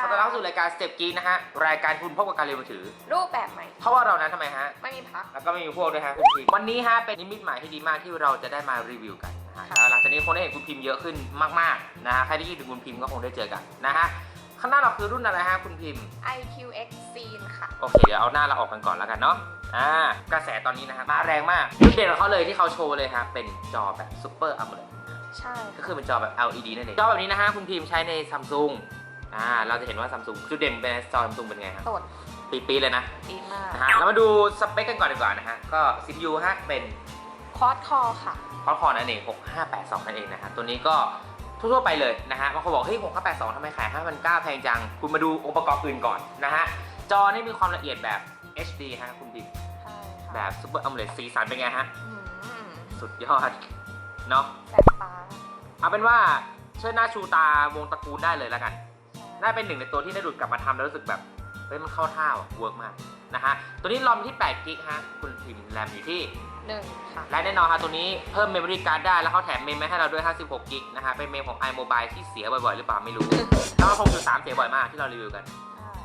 ขอต้อนรับสู่รายการ Step Geek นะฮะ รายการคุณพบกับการเรียนมือถือ รูปแบบใหม่ เพราะว่าเรานั้นทำไมฮะ ไม่มีพัก แล้วก็ไม่มีพวกด้วยฮะคุณพิมพ์วันนี้ฮะเป็นนิมิตหมายที่ดีมากที่เราจะได้มารีวิวกันนะฮะค่ะ แล้วหลังจากนี้คงได้เห็นคุณพิมพ์เยอะขึ้นมากๆนะฮะใครที่คิดถึงคุณพิมพ์ก็คงได้เจอกันนะฮะข้างหน้าเราคือรุ่นอะไรฮะคุณพิมพ์ IQX Scene ค่ะ โอเคเดี๋ยวเอาหน้าเราออกกันก่อนแล้วกันเนาะ อ่ากระแสตอนนี้นะฮะมาแรงมากจุดเด่นของเขาเลยที่เขาโชว์เลยฮะเป็นจอแบบ Super AMOLED ใช่ ก็คือเป็นจอแบบ LED นั่นเอง จอแบบนี้นะฮะ คุณพิมพ์ใช้ใน Samsung อ่าเราจะเห็นว่า Samsung จุดเด่นเป็นจอ Samsung เป็นไงฮะสดปี๊ดๆเลยนะดีมากนะฮะเรามาดูสเปคกันก่อนดีกว่านะฮะก็ CPU ฮะเป็นคอร์สคอค่ะคอร์คอนั่นเอง6582นั่นเองนะฮะตัวนี้ก็ทั่วๆไปเลยนะฮะบางคนบอกเฮ้ย6582ทำไมขาย5,900แพงจัง คุณมาดูองค์ประกอบอื่นก่อนนะฮะจอนี่มีความละเอียดแบบ HD ฮะคุณบิมใช่ค่ะแบบ Super AMOLED สีสันเป็นไงฮะอืมสุดยอดเนาะแสบตาเอาเป็นว่าเชิดหน้าชูตาวงตระกูลได้เลยแล้วกัน น่าเป็นหนึ่งในตัวที่ได้ดูดกลับมาทำแล้วรู้สึกแบบเฮ้ยมันเข้าท่าเวิร์กมากนะฮะตัวนี้รอมที่8กิกฮะคุณพิมพ์แรมอยู่ที่ หนึ่งค่ะ และแน่นอนครับตัวนี้เพิ่มเมมโมรี่การ์ดได้แล้วเขาแถมเมมมาให้เราด้วย 56กิกนะฮะเป็นเมมของ iMobile ที่เสียบ่อยๆ หรือเปล่าไม่รู้ แล้วก็6.3เสียบ่อยมากที่เรารีวิวกัน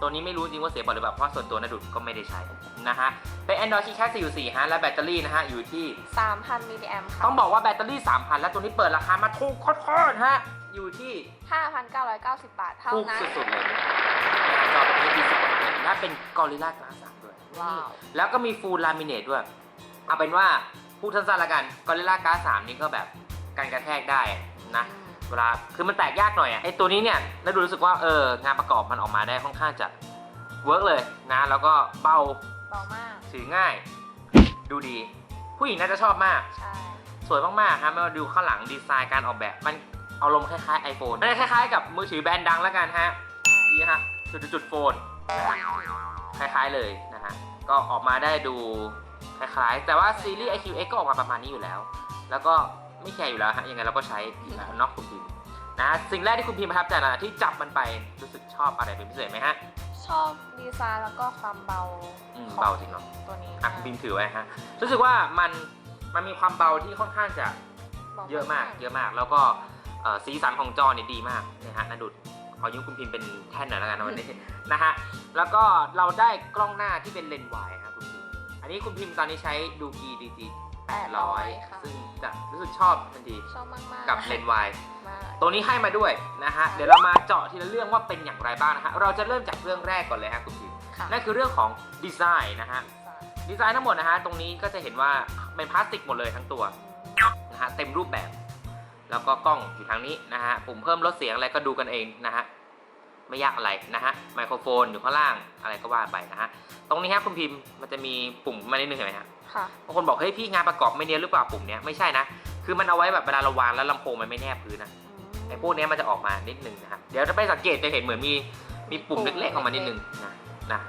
ตัวนี้ไม่รู้จริงว่าเสียบ่อยหรือเปล่าเพราะส่วนตัวนะดุดก็ไม่ได้ใช้นะฮะเป็น Android ที่แค่4.4ฮะและแบตเตอรี่นะฮะอยู่ที่ สามพันมิลลิแอมค่ะ ต้องบอกว่าแบตเตอรี่ 3,000 แล้วตัวนี้เปิดราคามาถูกโคตรๆฮะ อยู่ที่ห้าพันเก้าร้อยเก้าสิบบาทเท่าถูกนั้น สุดๆเลยนะฮะจอแบบนี้ดีสุดและเป็น Gorilla Glass 3ด้วย ว้าว แล้วก็มีฟูลลามิเนตด้วย เอาเป็นว่าพูดสั้นๆละกันกอริลลาการ์ดสามนี่ก็แบบการกระแทกได้นะ เวลาคือมันแตกยากหน่อยอะไอตัวนี้เนี่ยแล้วดูรู้สึกว่าเอองานประกอบมันออกมาได้ค่อนข้างจะเวิร์กเลยนะ แล้วก็เบาเบามาก ถือง่าย ดูดี ผู้หญิงน่าจะชอบมาก ใช่ สวยมากๆครับไม่ว่าดูข้างหลังดีไซน์การออกแบบ มัน เอาลมณ์คล้ายๆ iPhone มันคล้ายๆกับมือถือแบรนด์ดังแล้วกันฮะนี่ฮะจุดๆๆโฟนคล้ายๆเลยนะฮะก็ออกมาได้ดูคล้ายๆ แต่ว่าซีรีส์ IQX ก็ออกมาประมาณนี้อยู่แล้ว แล้วก็ไม่แคร์อยู่แล้วฮะยังไงเราก็ใช้อยู่แล้วเนอกคุณพิมพ์นะสิ่งแรกที่คุณพิมพ์ประทับใจนะที่จับมันไปรู้สึกชอบอะไรเป็นพิเศษไหมฮะชอบดีไซน์แล้วก็ความเบาอืมของเบาจริงเนอะตัวนี้อะคุณพิมพ์ถือไว้ฮะรู้สึกว่ามันมันมีความเบาที่ค่อนข้างจะบเยอะมาก เยอะมากแล้วก็เอ่อ สีสันของจอเนี่ยดีมากนะฮะนาดุดขอยืมคุณพิมพ์เป็นแท่นหน่อยแล้วกันนะวันนี้นะฮะแล้วก็เราได้กล้องหน้าที่เป็นเลนส์วายครับคุณพิมพ์อันนี้คุณพิมพ์ตอนนี้ใช้ดูกีดีจีแปดร้อย800ค่ะ ซึ่งจะรู้สึกชอบทันทีชอบมากๆกับเลนส์วายมากตัวนี้ให้มาด้วยนะฮะเดี๋ยวเรามาเจาะทีละเรื่องว่าเป็นอย่างไรบ้างนะฮะเราจะเริ่มจากเรื่องแรกก่อนเลยฮะคุณพิมพ์ค่ะนั่นคือเรื่องของดีไซน์นะฮะดีไซน์ทั้งหมดนะฮะตรงนี้ก็จะเห็นว่าเป็นพลาสติกหมดเลยทั้งตัวนะฮะเต็มรูปแบบ แล้วก็กล้องอยู่ทางนี้นะฮะปุ่มเพิ่มลดเสียงอะไรก็ดูกันเองนะฮะไม่ยากอะไรนะฮะไมโครโฟนอยู่ข้างล่างอะไรก็ว่าไปนะฮะตรงนี้ฮะคุณพิมพ์มันจะมีปุ่มมานิดนึงเห็นไหมฮะค่ะบางคนบอกเฮ้ยพี่งานประกอบไม่เนียนหรือเปล่าปุ่มเนี้ยไม่ใช่นะคือมันเอาไว้แบบเวลาเราวางแล้วลำโพงมันไม่แนบพื้นนะไอ้พวกเนี้ยมันจะออกมานิดนึงนะฮะเดี๋ยวถ้าไปสังเกตจะเห็นเหมือนมีมีปุ่มเล็กๆออกมานิดนึงนะนะ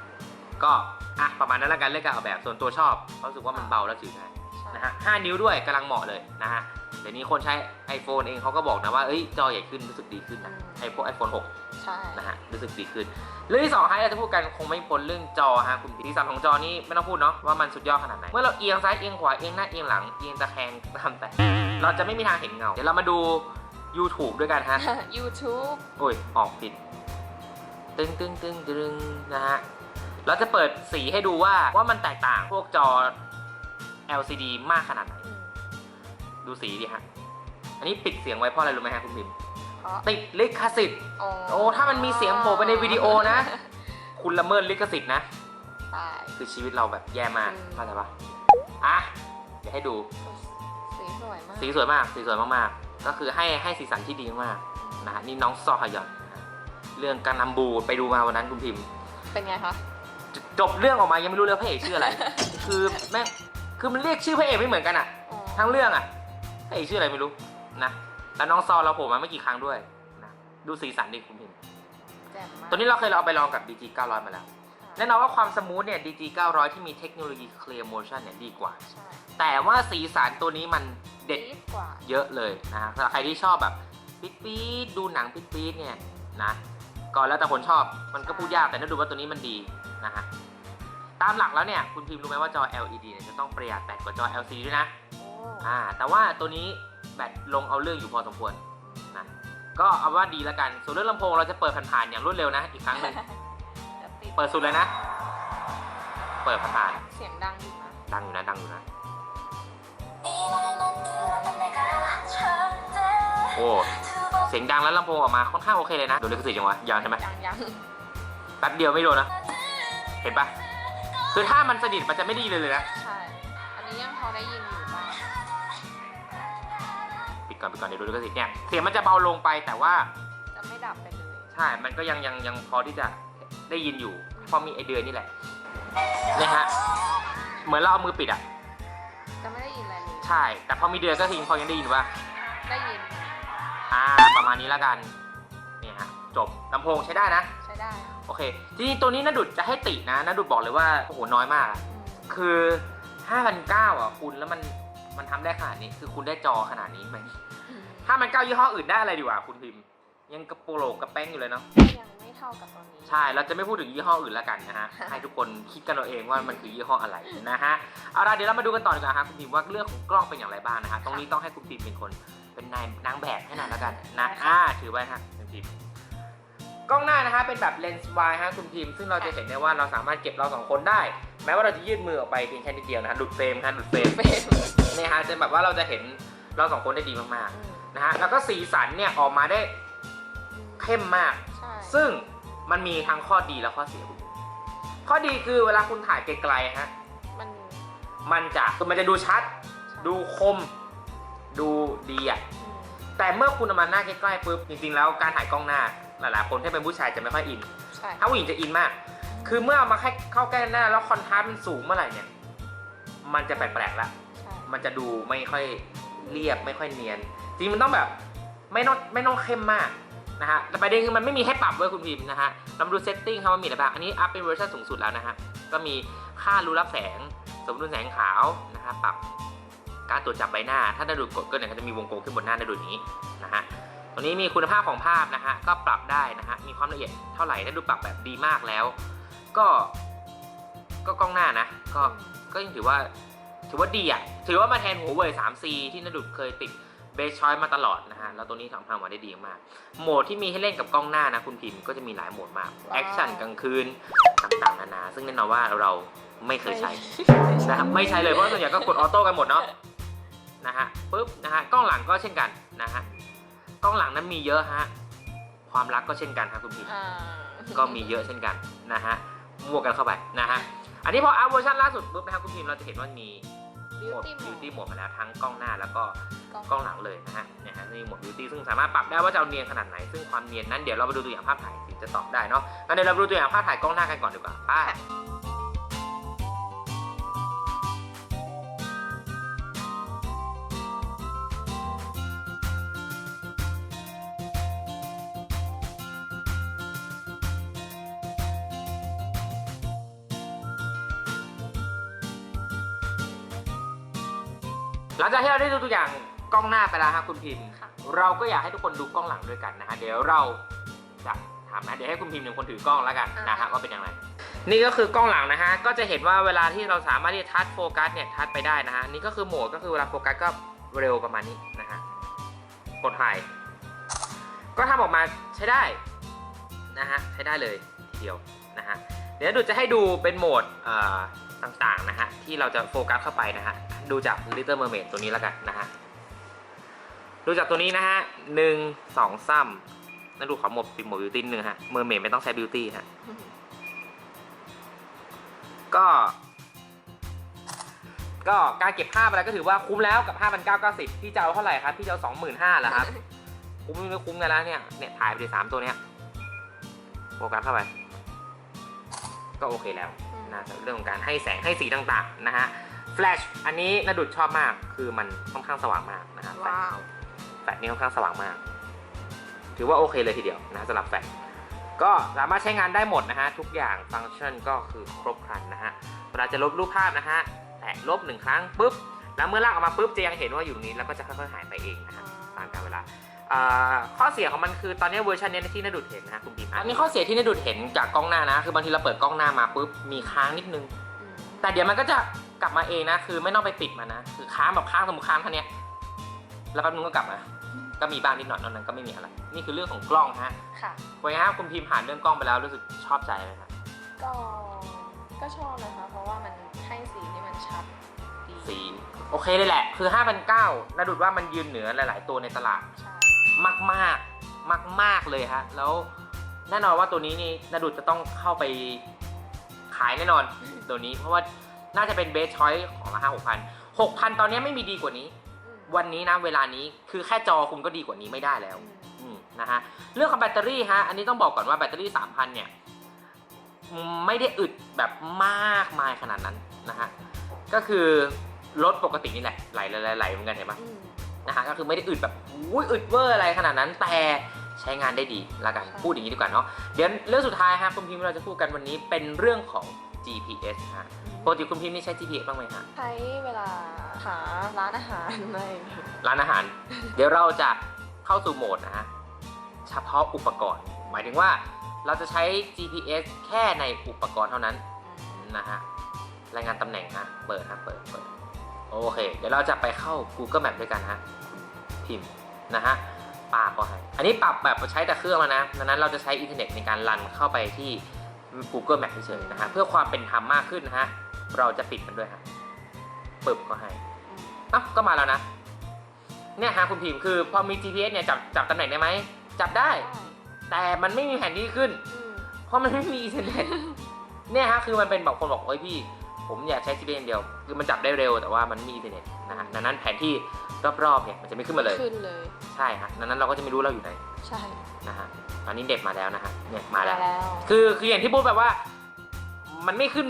ก็อะประมาณนั้นละกันเรื่องการออกแบบส่วนตัวชอบเพราะรู้สึกว่ามันเบาแล้วถือง่ายใช่ นะฮะ5นิ้วด้วยกำลังเหมาะเลยนะฮะเดี๋ยวนี้คนใช้ iPhone เองเขาก็บอกนะว่าเอ้ยจอใหญ่ขึ้นรู้สึกดีขึ้นนะไอพวก iPhone ใช่6นะฮะรู้สึกดีขึ้น เรื่องที่สองฮะเราจะพูดกันคงไม่พ้นเรื่องจอฮะคุณดีไซน์ของจอนี่ไม่ต้องพูดเนาะว่ามันสุดยอดขนาดไหน เมื่อเราเอียงซ้ายเอียงขวาเอียงหน้าเอียงหลังเอียงตะแคงตามแต่ เราจะไม่มีทางเห็นเงา เดี๋ยวเรามาดู YouTube ด้วยกันฮะ YouTube โอ้ยออกผิด ตึงตึงตึงตึงนะฮะเราจะเปิดสีให้ดูว่าว่ามันแตกต่างพวกจอ LCD มากขนาดไหนอืมดูสีดิฮะ อันนี้ปิดเสียงไว้เพราะอะไรรู้ไหมฮะคุณพิมพ์เพราะติดลิขสิทธิ์ โอ้โอ้ถ้ามันมีเสียงโผล่ไปในวิดีโอนะ คุณละเมิดลิขสิทธิ์นะตายคือชีวิตเราแบบแย่มากอืม เข้าใจปะอะ เดี๋ยวให้ดู สีสวยมาก สีสวยมาก สีสวยมากๆ ก็คือให้ให้สีสันที่ดีมากๆนะฮะนี่น้องซอฮยอนนะฮะเรื่องการนำบูไปดูมาวันนั้นคุณพิมพ์ เป็นไงคะจจบเรื่องออกมายังไม่รู้เลยว่าพระเอกชื่ออะไร คือแม่ง คือมันเรียกชื่อพระเอกไม่เหมือนกันอะอ๋อทั้งเรื่องอะพระเอกชื่ออะไรไม่รู้นะแล้วน้องซอเราโผล่มาไม่กี่ครั้งด้วยนะดูสีสันดิคุณพิมพ์แจ่มมากตัวนี้เราเคยเอาไปลองกับ DG 900 มาแล้วแน่นอนว่าความสมูทเนี่ย DG 900 ที่มีเทคโนโลยี Clear Motion เนี่ยดีกว่า ใช่แต่ว่าสีสันตัวนี้มันเด็ดดีกว่า เยอะเลยนะฮะสำหรับใครที่ชอบแบบปี๊ดปี๊ดดูหนังปี๊ดปี๊ดเนี่ยนะก็แล้วแต่คนชอบมันก็พูดยากแต่ถ้าดูว่าตัวนี้มันดีนะฮะ ตามหลักแล้วเนี่ยคุณพิมพ์รู้ไหมว่าจอ LED เนี่ยจะต้องประหยัดแบตกว่าจอ LCD ด้วยนะโอ้อ่าแต่ว่าตัวนี้แบตลงเอาเรื่องอยู่พอสมควรนะก็เอาว่าดีแล้วกันส่วนเรื่องลำโพงเราจะเปิดผ่านๆอย่างรวดเร็วนะอีกครั้งหนึ่งดี๋ยวติดเปิดสุดเลยนะ เปิดผ่านเสียงดังอยู่นะๆดังอยู่นะดังอยู่นะโอ้เสียงดังแล้วลำโพงออกมาค่อนข้างโอเคเลยนะโดนลิขสิทธิ์ยังวะยังใช่ไหมยังยังแป๊บเดียวไม่โดนนะเห็นปะ คือถ้ามันสนิทมันจะไม่ไดีเลยเลยนะ ใช่ อันนี้ยังพอได้ยินอยู่บ้างปิดก่อนปิดก่อนเดี๋ยวดูลิขสิทธิ์เนี่ย เสียงมันจะเบาลงไปแต่ว่า จะไม่ดับไปเลย ใช่ มันก็ยังยังยังพอที่จะได้ยินอยู่เพราะมีไอเดือนนี่แหละเนี่ยฮะ เหมือนเราเอามือปิดอะ จะไม่ได้ยินอะไรเลย ใช่ แต่พอมีเดือนก็ทิ้งพอยังได้ยินว่า ได้ยิน อ่า ประมาณนี้แล้วกันเนี่ยฮะ จบลำโพงใช้ได้นะใช้ ได้โอเค ทีนี้ตัวนี้นาดุดจะให้ตินะนาดุดบอกเลยว่าโอ้โหน้อยมากอะอืมคือ5,900อะคุณแล้วมันมันทำได้ขนาดนี้ คือคุณได้จอขนาดนี้ไหมอืมถ้ามันเก้ายี่ห้ออื่นได้อะไรดีกว่าคุณพิมพ์ ยังกระโปโลกกระแป้งอยู่เลยเนาะก็ยังไม่เท่ากับตัวนี้ใช่เราจะไม่พูดถึงยี่ห้ออื่นแล้วกันนะฮะให้ทุกคนคิดกันเอาเองว่ามันคือยี่ห้ออะไรนะฮะเอาล่ะเดี๋ยวเรามาดูกันต่อดีกว่าฮะคุณพิมพ์ว่าเรื่องของกล้องเป็นอย่างไรบ้างนะฮะตรงนี้ต้องให้คุณพิมพ์เป็นคนเป็นนายนางแบบให้หน่อยแล้วกันนะอ่าถือไว้ฮะคุณพิมพ์ กล้องหน้านะฮะเป็นแบบเลนส์วายฮะคุณพิมพ์ซึ่งเราจะเห็นได้ว่าเราสามารถเก็บเราสองคนได้ แม้ว่าเราจะยืดมือออกไปเพียงแค่นิดเดียวนะฮะหลุดเฟรมฮะหลุดเฟรมเป็นเนี่ยฮะจะแบบว่าเราจะเห็นเราสองคนได้ดีมากอืมๆนะฮะแล้วก็สีสันเนี่ยออกมาได้เข้มมากใช่ซึ่งมันมีทั้งข้อดีและข้อเสียคุณข้อดีคือเวลาคุณถ่ายไกลๆฮะมันมันจะมันจะดูชัดใช่ดูคม ดูดีอะอืมแต่เมื่อคุณเอามาหน้าใกล้ๆปุ๊บจริงๆแล้วการถ่ายกล้องหน้า หลายๆคนถ้าเป็นผู้ชายจะไม่ค่อยอิน ใช่ ถ้าผู้หญิงจะอินมาก คือเมื่อเอามาให้เข้าใกล้หน้า แล้วคอนทราสต์มันสูงเมื่อไหร่เนี่ย มันจะแปลกๆละ ใช่ มันจะดูไม่ค่อยเรียบไม่ค่อยเนียน จริงๆมันต้องแบบไม่ต้องไม่ต้องเข้มมากนะฮะแต่ประเด็นคือมันไม่มีให้ปรับเว้ยคุณพิมพ์นะฮะเรามาดูเซตติ้งครับว่ามีอะไรบ้าง อันนี้อัพเป็นเวอร์ชันสูงสุดแล้วนะฮะ ก็มีค่ารูรับแสง สมดุลแสงขาวนะฮะปรับการตรวจจับใบหน้า ถ้าได้ดูกดก็เนี่ยก็จะมีวงกลมขึ้นบนหน้าได้ดูนี้นะฮะ ตรงนี้มีคุณภาพของภาพนะฮะก็ปรับได้นะฮะมีความละเอียดเท่าไหร่ได้ดูปรับแบบดีมากแล้ว ก็ก็กล้องหน้านะ ก็ก็ยังถือว่าถือว่าดีอะถือว่ามาแทนหัวเว่ย 3C ที่นดุดเคยติดเบสชอยมาตลอดนะฮะ แล้วตัวนี้ทำทำมาได้ดีมาก โหมดที่มีให้เล่นกับกล้องหน้านะคุณพิมพ์ก็จะมีหลายโหมดมากแอคชั่นกลางคืนต่างๆนานา ซึ่งแน่นอนว่าเราไม่เคยใช้นะครับไม่ใช้เลยเพราะส่วนใหญ่ก็กดออโต้กันหมดเนาะนะฮะปุ๊บนะฮะกล้องหลังก็เช่นกันนะฮะ กล้องหลังนั้นมีเยอะฮะ ความรักก็เช่นกันครับคุณพิมพ์อ่าก็มีเยอะเช่นกันนะฮะมั่วกันเข้าไปนะฮะ อันนี้พออัพเวอร์ชันล่าสุดปุ๊บนะครับคุณพิมพ์เราจะเห็นว่ามีบิโหวมด ตี้บิวตี้โหมดมาแล้วทั้งกล้องหน้าแล้วก็กล้องกล้องหลังเลยนะฮะเนี่ยฮะนี่โหมดบิวตี้ซึ่งสามารถปรับได้ว่าจะเอาเนียนขนาดไหน ซึ่งความเนียนนั้นเดี๋ยวเรามาดูตัวอย่างภาพถ่ายถึงจะตอบได้เนาะงั้นเดี๋ยวเรามาดูตัวอย่างภาพถ่ายกล้องหน้ากันก่อนดีกว่าไป้ หลังจากที่เราได้ดูตัวอย่างกล้องหน้าไปแล้วครับคุณพิมพ์ ค่ะ เราก็อยากให้ทุกคนดูกล้องหลังด้วยกันนะฮะเดี๋ยวเราจะทำนะเดี๋ยวให้คุณพิมพ์เป็นคนถือกล้องแล้วกันนะฮะว่าเป็นยังไงนี่ก็คือกล้องหลังนะฮะก็จะเห็นว่าเวลาที่เราสามารถที่จะทัชโฟกัสเนี่ยทัชไปได้นะฮะนี่ก็คือโหมดก็คือเวลาโฟกัสก็เร็วประมาณนี้นะฮะกดถ่ายก็ทำออกมาใช้ได้นะฮะใช้ได้เลยทีเดียวนะฮะเดี๋ยวดูจะให้ดูเป็นโหมดเอ่อ ต่างๆนะฮะที่เราจะโฟกัสเข้าไปนะฮะดูจาก Little Mermaid ตัวนี้แล้วกันนะฮะดูจากตัวนี้นะฮะหนึ่งสองซ้ำนั่นดูขอหมดปิดหมดบิวตี้หนึ่งฮะเมอร์เมดไม่ต้องใช้บิวตี้ฮะก็ ก็การเก็บภาพอะไรก็ถือว่าคุ้มแล้วกับ5,990พี่จะเอาเท่าไหร่ครับ พี่จะเอา25,000เหรอครับ คุ้มไม่คุ้มกันแล้วเนี่ยเนี่ยถ่ายไปดิสามตัวเนี้ยโฟกัสเข้าไป ก็โอเคแล้ว นะเรื่องของการให้แสงให้สีต่างๆนะฮะแฟลชอันนี้นาดุดชอบมากคือมันค่อนข้างสว่างมากนะฮะว้าว แฟลชนี่ค่อนข้างสว่างมาก ถือว่าโอเคเลยทีเดียวนะสำหรับแฟลชก็สามารถใช้งานได้หมดนะฮะทุกอย่างฟังก์ชันก็คือครบครันนะฮะเวลาจะลบรูปภาพนะฮะแตะลบหนึ่งครั้งปุ๊บแล้วเมื่อลากออกมาปุ๊บจะยังเห็นว่าอยู่ตรงนี้แล้วก็จะค่อยๆหายไปเองนะฮะ ตามกาลเวลาเอ่อข้อเสียของมันคือตอนนี้เวอร์ชันเนี้ยที่นาดุดเห็นนะฮะคุณบีมอันนี้ข้อเสียที่นาดุดเห็นจากกล้องหน้านะ คือบางทีเราเปิดกล้องหน้ามาปุ๊บมีค้างนิดนึงอืมแต่เดี๋ยวมันก็จะกลับมาเองนะ คือไม่ต้องไปปิดมันนะ คือค้างแบบค้างสมมติค้างเท่าเนี้ยแล้วแป๊บนึงก็กลับมา ก็มีบ้างนิดหน่อยนอกนั้นก็ไม่มีอะไร นี่คือเรื่องของกล้องฮะค่ะเป็นไงครับคุณพิมพ์ผ่านเรื่องกล้องไปแล้วรู้สึกชอบใจไหมครับก็ก็ชอบนะคะ เพราะว่ามันให้สีที่มันชัดดีสีโอเคเลยแหละ คือ5,900นาดุดว่ามันยืนเหนือหลาย ๆ ตัวในตลาด ใช่ มากมากมากมากๆเลยฮะ แล้วแน่นอนว่าตัวนี้นี่นาดุดจะต้องเข้าไปขายแน่นอนตัวนี้ เพราะว่าน่าจะเป็นเบสชอยของราคา6,000 6,000ตอนนี้ไม่มีดีกว่านี้อืมวันนี้นะเวลานี้คือแค่จอคุณก็ดีกว่านี้ไม่ได้แล้วอืมอืมนะฮะเรื่องของแบตเตอรี่ฮะอันนี้ต้องบอกก่อนว่าแบตเตอรี่ 3,000 เนี่ยอืมไม่ได้อึดแบบมากมายขนาดนั้นนะฮะก็คือรถปกตินี่แหละไหลไหลไหลเหมือนกันเห็นปะอืม นะฮะก็คือไม่ได้อึดแบบอุ้ยอึดเวอร์อะไรขนาดนั้นแต่ใช้งานได้ดีละกันค่ะพูดอย่างนี้ดีกว่าเนาะเดี๋ยวเรื่องสุดท้ายฮะคุณพิมพ์เราจะพูดกันวันนี้เป็นเรื่องของ GPS ฮะปกติคุณพิมพ์นี่ใช้ GPS บ้างไหมฮะใช้เวลาหาร้านอาหารอะไรร้านอาหาร เดี๋ยวเราจะเข้าสู่โหมดนะฮะเฉพาะอุปกรณ์ หมายถึงว่าเราจะใช้ GPS แค่ในอุปกรณ์เท่านั้นนะฮะรายงานตำแหน่งฮะเปิดฮะเปิดเปิด โอเค เดี๋ยวเราจะไปเข้า Google Map ด้วยกันฮะพิมพ์นะฮะปาก็ให้อันนี้ปรับแบบใช้แต่เครื่องแล้วนะดังนั้นเราจะใช้อินเทอร์เน็ตในการรันเข้าไปที่ Google Map เฉยๆนะฮะเพื่อความเป็นธรรมมากขึ้นนะฮะเราจะปิดมันด้วยฮะปึบก็ให้อะก็มาแล้วนะเนี่ยฮะคุณพิมพ์คือพอมี GPS เนี่ยจับจับตำแหน่งได้ไหมจับได้ แต่มันไม่มีแผนที่ขึ้นอืมเพราะมันไม่มีอินเทอร์เน็ตเนี่ยฮะคือมันเป็นแบบคนบอกเฮ้ยพี่ ผมอยากใช้ GPS อย่างเดียวคือมันจับได้เร็วแต่ว่ามันไม่มีอินเทอร์เน็ตนะฮะดังนั้นแผนที่รอบๆเนี่ยมันจะไม่ขึ้นมาเลย ขึ้นเลย ใช่ฮะดังนั้นเราก็จะไม่รู้เราอยู่ไหนใช่ นะฮะตอนนี้เด็ดมาแล้วนะฮะเนี่ยมาแล้วแล้ว คือคืออย่างที่พูดแบบว่า มันไม่ขึ้น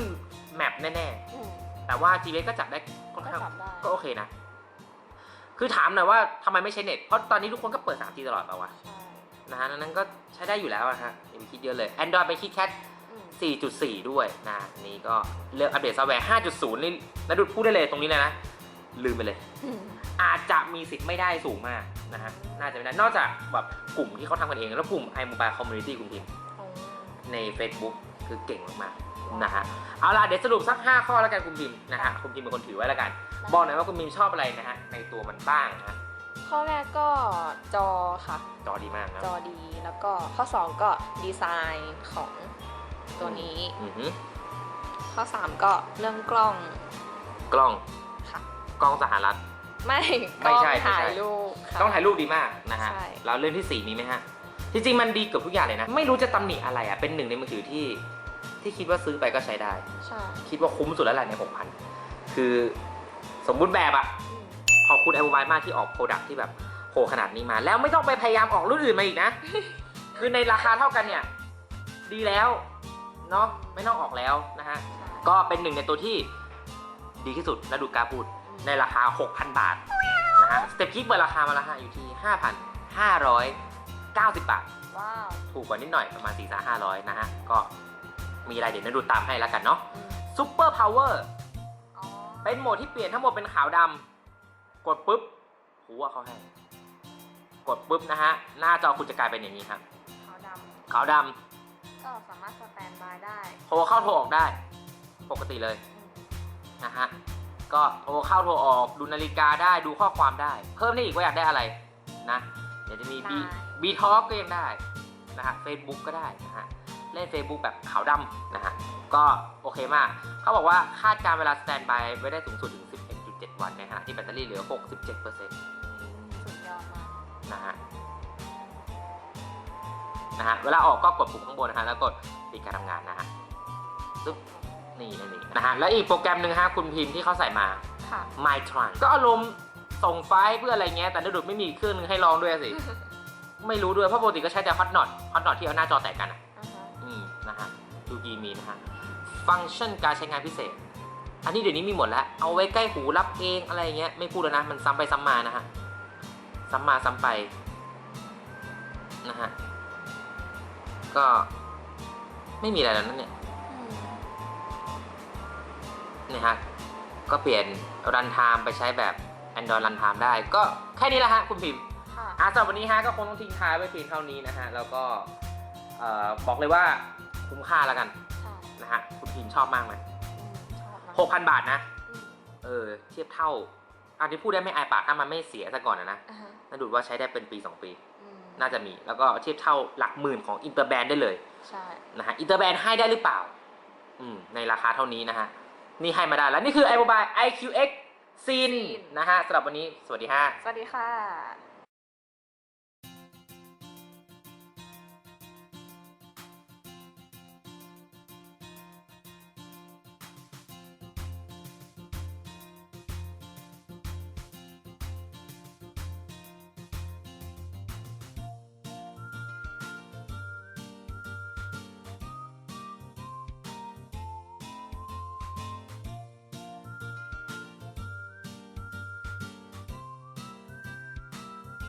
แมปแน่มๆแต่ว่า GPS ก็จับได้ค่อนก็ข้างจับได้ก็โอเคนะ คือถามหน่อยว่าทำไมไม่ใช้เน็ตเพราะตอนนี้ทุกคนก็เปิด 3G ตลอดเปล่าวะ ใช่นะฮะดังนั้นก็ใช้ได้อยู่แล้วอะฮะอย่าไปคิดเยอะเลย Android ไปคิดแค่อืม 4.4 ด้วยนะอันนี่ก็เลือกอัปเดตซอฟต์แวร์ 5.0 นี่นะดุดพูดได้เลยตรงนี้เลยนะ ลืมไปเลยอืมอาจจะมีสิทธิ์ไม่ได้สูงมากนะฮะน่าจะไม่ได้นอกจากแบบกลุ่มที่เขาทำกันเอง แล้วกลุ่ม iMobile Community คุณพิมพ์ของใน Facebook คือเก่งมากๆนะฮะเอาล่ะเดี๋ยวสรุปสัก 5 ข้อแล้วกันคุณพิมพ์นะฮะคุณพิมพ์เป็นคนถือไว้แล้วกัน บอกหน่อยว่าคุณพิมพ์ชอบอะไรนะฮะในตัวมันบ้างนะฮะข้อแรกก็จอค่ะ จอดีมากนะจอดีแล้วก็ข้อ 2 ก็ดีไซน์ของ ตัวนี้ อือหือข้อ 3 ก็เรื่องกล้องกล้องค่ะ กล้องสหรัฐ ไม่ไม่กล้องใช่ไม่ใช่ ถ่ายรูปค่ะ ต้องถ่ายรูปดีมากนะฮะใช่ แล้วเรื่องที่4มีไหมฮะจริงๆมันดีเกือบทุกอย่างเลยนะ ไม่รู้จะตำหนิอะไรอะเป็นหนึ่งในมือถือที่ ที่คิดว่าซื้อไปก็ใช้ได้ ใช่คิดว่าคุ้มสุดแล้วแหละใน6,000คือสมบูรณ์แบบอะ อืมขอบคุณ a อ p บ e มากที่ออกโปรดักที่แบบโหขนาดนี้มา แล้วไม่ต้องไปพยายามออกรุ่นอื่นมาอีกนะ คือในราคาเท่ากันเนี่ย ดีแล้ว เนาะไม่ต้องออกแล้วนะฮะก็เป็นหนึ่งในตัวที่ดีที่สุดและดูกล้าพูดในราคา 6,000 บาทนะฮะสเต็ปคิกเปิดราคามาแล้วฮะอยู่ที่ 5,590 บาท ว้าว ถูกกว่านิดหน่อยประมาณ 4 5 0 0 นะฮะ ก็มีอะไรเดี๋ยวนะดูตามให้แล้วกันเนาะอืมซูเปอร์พาวเวอร์อ๋อเป็นโหมดที่เปลี่ยนทั้งหมดเป็นขาวดำกดปุ๊บหูว่าเขาให้ กดปุ๊บนะฮะ หน้าจอคุณจะกลายเป็นอย่างนี้ครับขาวดขาวดำ ก็สามารถสแตนบายได้ำโทรเข้าโทรออกได้ ปกติเลยอืมนะฮะก็โทรเข้าโทรออกดูนาฬิกาได้ดูข้อความได้ เพิ่มได้อีกว่าอยากได้อะไรนะเดี๋ยวจะมี B B Talk ก็ยังได้นะฮะ Facebook ก็ได้นะฮะเล่น Facebook แบบขาวดำนะฮะก็โอเคมาก เขาบอกว่าคาดการเวลาสแตนบายไว้ได้สูงสุดถึง 11.7 วันนะฮะที่แบตเตอรี่เหลือ 67%นสุดยอดมากะฮะ นะฮะ เวลาออกก็กดปุ่มข้างบนนะฮะ แล้วกดปิดการทำงานนะฮะซึบนี่นั่นเองนะฮะ แล้วอีกโปรแกรมหนึ่งฮะคุณพิมพ์ที่เขาใส่มา ค่ะ My Tran ก็อารมณ์ส่งไฟล์เพื่ออะไรเงี้ย แต่ดุดไม่มีเครื่องนึงให้ลองด้วยสิ ไม่รู้ด้วย เพราะปกติก็ใช้แต่ Hotnot Hotnot ที่เอาหน้าจอแตกกันอะอ่าฮะอืมนะฮะดูกีมีนะฮะ ฟังก์ชันการใช้งานพิเศษ อันนี้เดี๋ยวนี้มีหมดแล้ว เอาไว้ใกล้หูรับเองอะไรเงี้ย ไม่พูดแล้วนะ มันซ้ำไปซ้ำมานะฮะ ซ้ำมาซ้ำไปนะฮะ ก็ไม่มีอะไรแล้วนั่นเนี่ยอืมนะฮะก็เปลี่ยนรันไทม์ไปใช้แบบ Android รันไทม์ได้ ก็แค่นี้แหละฮะคุณพิมพ์ค่ะอะสำหรับวันนี้ฮะก็คงต้องทิ้งท้ายไว้เพียงเท่านี้นะฮะแล้วก็เอ่อบอกเลยว่าคุ้มค่าแล้วกันค่ะนะฮะคุณพิมพ์ชอบมากไหมอืมชอบมากหกพันบาทนะอืมเออ เทียบเท่าอันที่พูดได้ไม่อายปากถ้ามันไม่เสียซะก่อนนะนะอ่าฮะน่าดูว่าใช้ได้เป็นปี2ปีอืม น่าจะมี แล้วก็เทียบเท่าหลักหมื่นของอินเตอร์แบนได้เลยใช่นะฮะอินเตอร์แบนให้ได้หรือเปล่า อืมในราคาเท่านี้นะฮะนี่ให้มาได้แล้วนี่คือ iMobile IQX Sin นะฮะสำหรับวันนี้สวัสดีฮะสวัสดีค่ะ